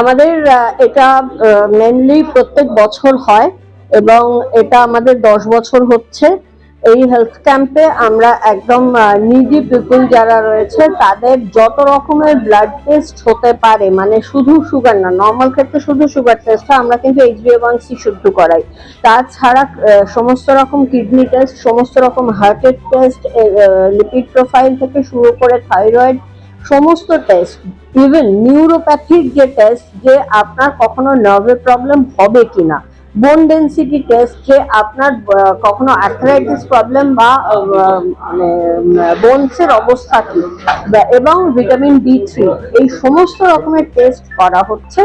আমাদের এটা মেনলি প্রত্যেক বছর হয় এবং এটা আমাদের দশ বছর হচ্ছে। এই হেলথ ক্যাম্পে আমরা একদম নিডি পিপল যারা রয়েছে, তাদের যত রকমের ব্লাড টেস্ট হতে পারে মানে শুধু সুগার না নর্মাল ক্ষেত্রে শুধু সুগার টেস্ট আমরা কিন্তু এইচবিএ1সি শুদ্ধ করাই। তাছাড়া সমস্ত রকম কিডনি টেস্ট সমস্ত রকম হার্টের টেস্ট লিপিড প্রোফাইল থেকে শুরু করে থাইরয়েড সমস্ত টেস্ট ইভেন নিউরোপ্যাথিক যে টেস্ট যে আপনার কখনো নার্ভের প্রবলেম হবে কিনা বোন ডেন্সিটি টেস্ট যে আপনার কখনো আর্থারাইটিস প্রবলেম বা আহ, মানে বোনসের অবস্থা কি এবং ভিটামিন বি থ্রি এই সমস্ত রকমের টেস্ট করা হচ্ছে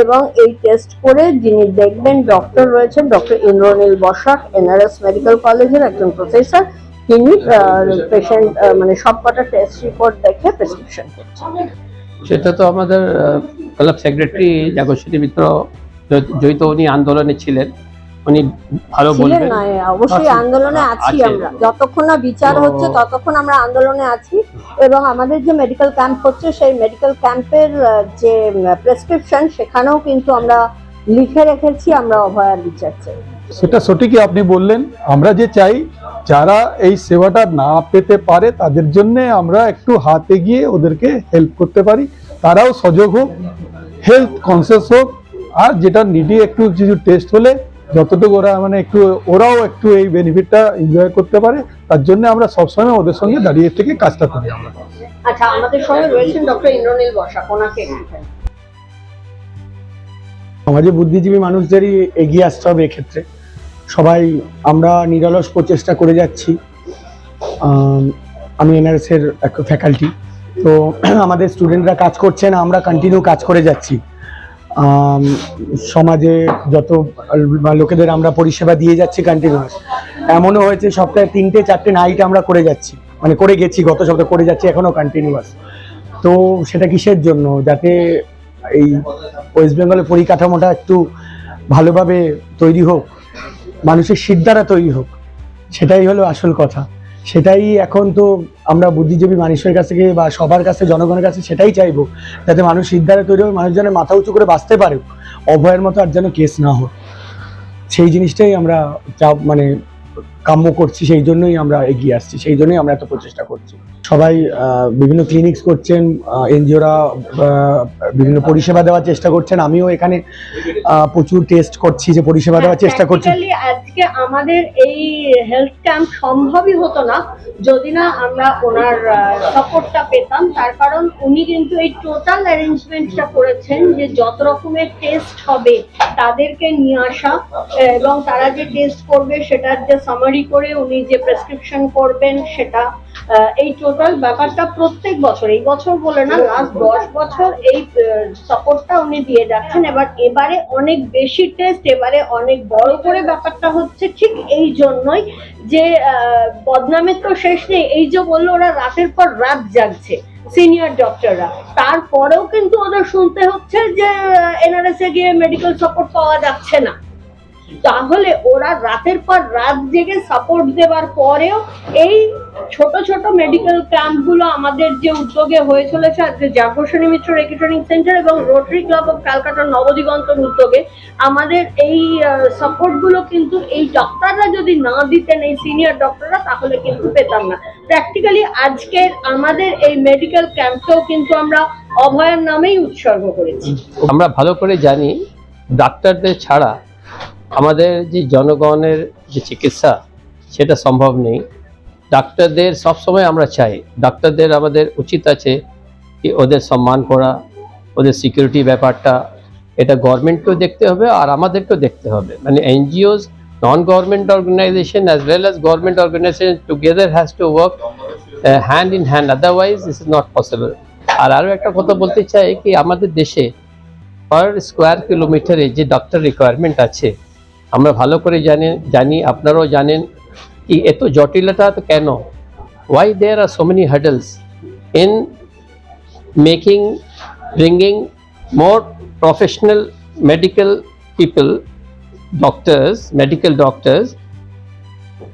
এবং এই টেস্ট করে যিনি দেখবেন ডক্টর রয়েছেন doctor Indranil Basak NRS medical কলেজের একজন প্রফেসর তিনি পেশেন্ট মানে সবকটা টেস্ট রিপোর্ট দেখে প্রেসক্রিপশন করছেন সেটা তো আমাদের ক্লাব সেক্রেটারি জাগস্বতী মিত্র জয়িত উনি আন্দোলনে ছিলেন। উনি ভালো বলবেন। না অবশ্যই আন্দোলনে আছি আমরা। যতক্ষণ না বিচার হচ্ছে ততক্ষণ আমরা আন্দোলনে আছি। এবং আমাদের যে মেডিকেল ক্যাম্প হচ্ছে সেই মেডিকেল ক্যাম্পের যে প্রেসক্রিপশন সেখানেও কিন্তু আমরা লিখে রেখেছি আমরা অভয়ার বিচার চাই। সেটা সঠিকই আপনি বললেন। আমরা যে চাই যারা এই সেবাটা না পেতে পারে তাদের জন্য আমরা একটু হাতে গিয়ে ওদেরকে হেল্প করতে পারি। তারাও সজাগ হোক হেলথ কনসিয়াস হোক আর যেটা নিডি একটু কিছু টেস্ট হলে যতটুকু ওরা মানে একটু ওরাও একটু এই বেনিফিটটা এনজয় করতে পারে তার জন্য আমরা সবসময় ওদের সঙ্গে দাঁড়িয়ে থেকে কাজটা করি আমরা। আচ্ছা আমাদের সঙ্গে রয়েছেন ডক্টর ইন্দ্রনীল বসাক ওনাকে সমাজে বুদ্ধিজীবী মানুষদেরই এগিয়ে আসতে হবে এক্ষেত্রে। সবাই আমরা নিরলস প্রচেষ্টা করে যাচ্ছি। আম, আমি এনআরএস এর একটা ফ্যাকাল্টি তো আমাদের স্টুডেন্টরা কাজ করছেন আমরা কন্টিনিউ কাজ করে যাচ্ছি। সমাজে যত লোকেদের আমরা পরিষেবা দিয়ে যাচ্ছি কন্টিনিউয়াস এমনও হয়েছে সপ্তাহে তিনটে চারটে নাইট আমরা করে যাচ্ছি। মানে করে গেছি গত সপ্তাহে করে যাচ্ছি এখনও কন্টিনিউয়াস তো সেটা কিসের জন্য? যাতে এই ওয়েস্ট বেঙ্গলের পরিকাঠামোটা একটু ভালোভাবে তৈরি হোক। মানুষের সিদ্ধারা তৈরি হোক, সেটাই হলো আসল কথা। সেটাই এখন তো আমরা বুদ্ধিজীবী মানুষের কাছ থেকে বা সবার কাছে, জনগণের কাছে সেটাই চাইব, যাতে মানুষ সিদ্ধারা তৈরি হোক, মানুষ যেন মাথা উঁচু করে বাঁচতে পারে, অভয়ের মতো আর যেন কেস না হোক সেই জিনিসটাই আমরা মানে কাম্য করছি সেই জন্যই আমরা এগিয়ে আসছি সেই জন্যই আমরা এত প্রচেষ্টা করছি। সবাই বিভিন্ন ক্লিনিক্স করছেন এনজিওরা বিভিন্ন পরিষেবা দেওয়ার চেষ্টা করছেন। আমিও এখানে প্রচুর টেস্ট করছি যে পরিষেবা দেওয়ার চেষ্টা করছি। আজকে আমাদের এই হেলথ ক্যাম্প সম্ভবই হতো না যদি না আমরা ওনার সাপোর্টটা পেতাম। তার কারণ উনি কিন্তু এই টোটাল অ্যারেঞ্জমেন্টটা করেছেন যে যত রকমের টেস্ট হবে তাদেরকে নিয়ে আসা এবং তারা যে টেস্ট করবে সেটার যে সামারি করে উনি যে প্রেসক্রিপশন করবেন সেটা এই টোটাল ব্যাপারটা প্রত্যেক বছর, এই বছর বলে না লাস্ট দশ বছর এই সাপোর্টটা উনি দিয়ে যাচ্ছেন। এবার এবারে অনেক বেশি টেস্ট এবারে অনেক বড় করে ব্যাপারটা হচ্ছে ঠিক এই জন্যই যে বদনামের তো শেষ নেই। এই যে বলল ওরা রাতের পর রাত জাগছে সিনিয়র ডক্টররা তারপরেও কিন্তু ওদের শুনতে হচ্ছে যে এনআরএস এ গিয়ে মেডিকেল সাপোর্ট পাওয়া যাচ্ছে না। তাহলে ওরা রাতের পর রাত জেগে সাপোর্ট দেওয়ার পরেও এই ছোট ছোট মেডিকেল ক্যাম্পগুলো আমাদের যে উদ্যোগে হয়ে চলেছে, আজকে জাগর্ষণী মিত্র রেকিটনিং সেন্টার এবং রোটারি ক্লাব অফ ক্যালকাটার নবদিগন্তর উদ্যোগে আমাদের এই সাপোর্টগুলো কিন্তু এই ডক্টররা যদি না দিতেন, এই সিনিয়র ডক্টররা তাহলে কিন্তু পেতাম না। প্র্যাকটিক্যালি আজকের আমাদের এই মেডিকেল ক্যাম্পটাও কিন্তু আমরা অভয়ার নামেই উৎসর্গ করেছি। আমরা ভালো করে জানি ডাক্তারদের ছাড়া আমাদের যে জনগণের যে চিকিৎসা, সেটা সম্ভব নেই। ডাক্তারদের সবসময় আমরা চাই, ডাক্তারদের আমাদের উচিত আছে কি ওদের সম্মান করা, ওদের সিকিউরিটি ব্যাপারটা, এটা গভর্নমেন্টকেও দেখতে হবে আর আমাদেরকেও দেখতে হবে। মানে NGOs non government organisation as well as government organisation together has to work hand in hand otherwise this is not possible আর আরও একটা কথা বলতে চাই কি, আমাদের দেশে পার স্কোয়ার কিলোমিটারে যে ডক্টর রিকোয়ারমেন্ট আছে আমরা ভালো করে জানি জানি, আপনারাও জানেন কি এত জটিলতা তো কেন? Why there are so many hurdles in making bringing more professional medical people doctors medical doctors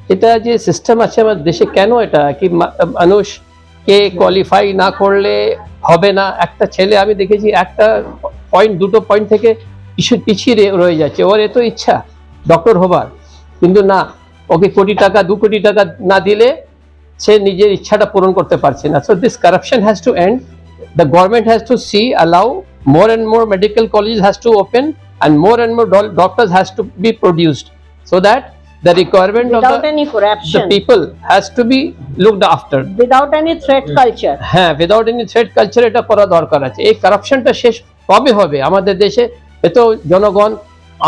এটা যে সিস্টেম আছে আমাদের দেশে কেন এটা? কি মা- মানুষ কে কোয়ালিফাই না করলে হবে না? একটা ছেলে আমি দেখেছি একটা পয়েন্ট দুটো পয়েন্ট থেকে পিছু, পিছিয়ে রয়ে যাচ্ছে। ওর এত ইচ্ছা। ডক্টর হবার কিন্তু না ওকে কোটি টাকা দু কোটি টাকা না দিলে সে নিজের ইচ্ছাটা পূরণ করতে পারছে না so this corruption has to end government has to see allow more and more medical colleges has to open and more and more do- doctors has to be produced so that the requirement of the, any the people has to be looked after without any threat culture হ্যাঁ without any threat culture এটা করা দরকার আছে এই কারাপশনটা শেষ কবে হবে আমাদের দেশে এত জনগণ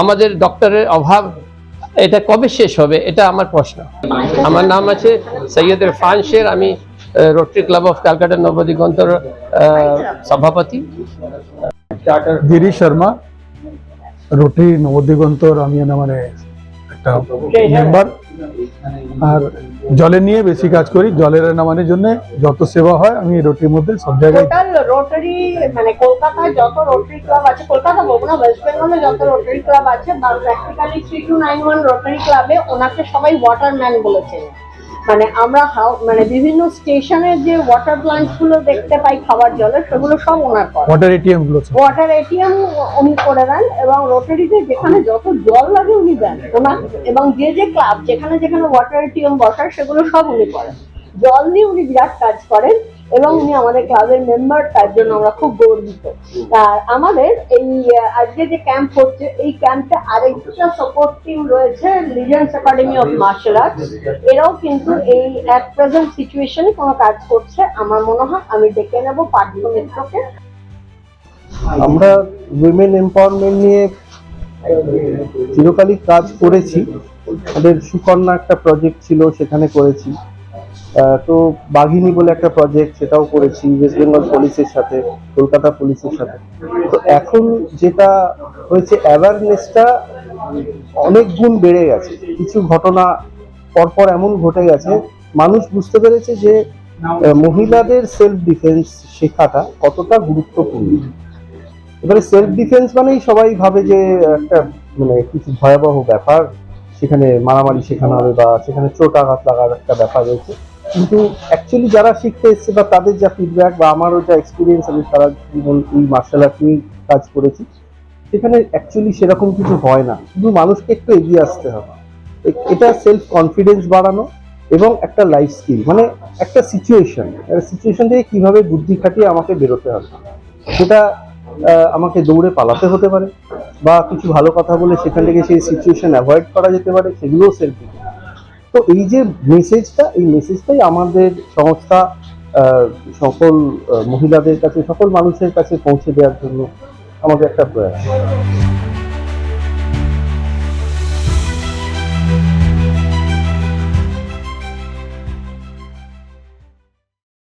আমাদের ডক্টরের অভাব, এটা কবে শেষ হবে, এটা আমার প্রশ্ন। আমার নাম আছে সৈয়দ ইরফান শের, আমি রোটারি ক্লাব অফ ক্যালকাটা নবদিগন্তর সভাপতি। গিরি শর্মা রোটারি নবদিগন্তর আমি মানে একটা মেম্বার আর জলে নিয়ে বেশি কাজ করি, জলের নামানোর জন্য যত সেবা হয়, আমি রোটির মধ্যে সব জায়গায় রোটারি মানে কলকাতায় যত রোটারি ক্লাব আছে, কলকাতা বলব না ওয়েস্ট বেঙ্গলে যত রোটারি ক্লাব আছে বা practically three two nine one Rotary ক্লাবে ওনাকে সবাই ওয়াটারম্যান বলেছেন মানে আমরা হাও মানে বিভিন্ন স্টেশনের যে ওয়াটার প্লান্টগুলো দেখতে পাই খাবার জলের সেগুলো সব ওনার করা। ওয়াটার এটিএমগুলো ওয়াটার এটিএম উনি করে দেন এবং রোটারিতে যেখানে যত জল লাগে উনি দেন ওনার এবং যে যে ক্লাব যেখানে যেখানে ওয়াটার এটিএম বসার সেগুলো সব উনি করেন। জল নিয়ে উনি বিরাট কাজ করেন। এবং উনি আমাদের ক্লাবের মেম্বার তার জন্য আমরা খুব গর্বিত। আর আমাদের এই আজকে যে ক্যাম্প হচ্ছে এই ক্যাম্পে আরেকটা সাপোর্ট টিম রয়েছে legends academy of martial arts এরাও কিন্তু এই অ্যাট প্রেজেন্ট সিচুয়েশনে কোনো কাজ করছে। আমার মনে হয় আমি ডেকে নেব পার্থ মিত্রকে। আমরা উইমেন এম্পাওয়ারমেন্ট নিয়ে চিরকালই কাজ করেছি। আমাদের সুকন্যা একটা প্রজেক্ট ছিল সেখানে করেছি। তো বাঘিনী বলে একটা প্রজেক্ট সেটাও করেছি ওয়েস্ট বেঙ্গল পুলিশের সাথে, কলকাতা পুলিশের সাথে। তো এখন যেটা হয়েছে অ্যাওয়ারনেসটা অনেক গুণ বেড়ে গেছে। কিছু ঘটনা পরপর এমন ঘটে গেছে, মানুষ বুঝতে পেরেছে যে মহিলাদের সেলফ ডিফেন্স শেখাটা কতটা গুরুত্বপূর্ণ। এবারে সেলফ ডিফেন্স মানেই সবাই ভাবে যে, একটা মানে কিছু ভয়াবহ ব্যাপার, সেখানে মারামারি শেখানো হবে বা সেখানে চোট আঘাত লাগার একটা ব্যাপার রয়েছে। কিন্তু অ্যাকচুয়ালি যারা শিখতে এসছে বা তাদের যা ফিডব্যাক বা আমারও যা এক্সপিরিয়েন্স আমি সারা জীবন এই মার্শাল আর্ট নিয়েই কাজ করেছি, সেখানে অ্যাকচুয়ালি সেরকম কিছু হয় না। শুধু মানুষকে একটু এগিয়ে আসতে হবে। এটা সেলফ কনফিডেন্স বাড়ানো এবং একটা লাইফ স্কিল মানে একটা সিচুয়েশন সিচুয়েশন থেকে কীভাবে বুদ্ধি খাটিয়ে আমাকে বেরোতে হবে। সেটা আমাকে দৌড়ে পালাতে হতে পারে বা কিছু ভালো কথা বলে সেখান থেকে সেই সিচুয়েশন অ্যাভয়েড করা যেতে পারে, সেগুলোও সেলফ তো এই যে মেসেজটা এই মেসেজটাই আমাদের সংস্থা সকল মহিলাদের কাছে, সকল মানুষের কাছে পৌঁছে দেওয়ার জন্য আমাদের একটা প্রয়াস।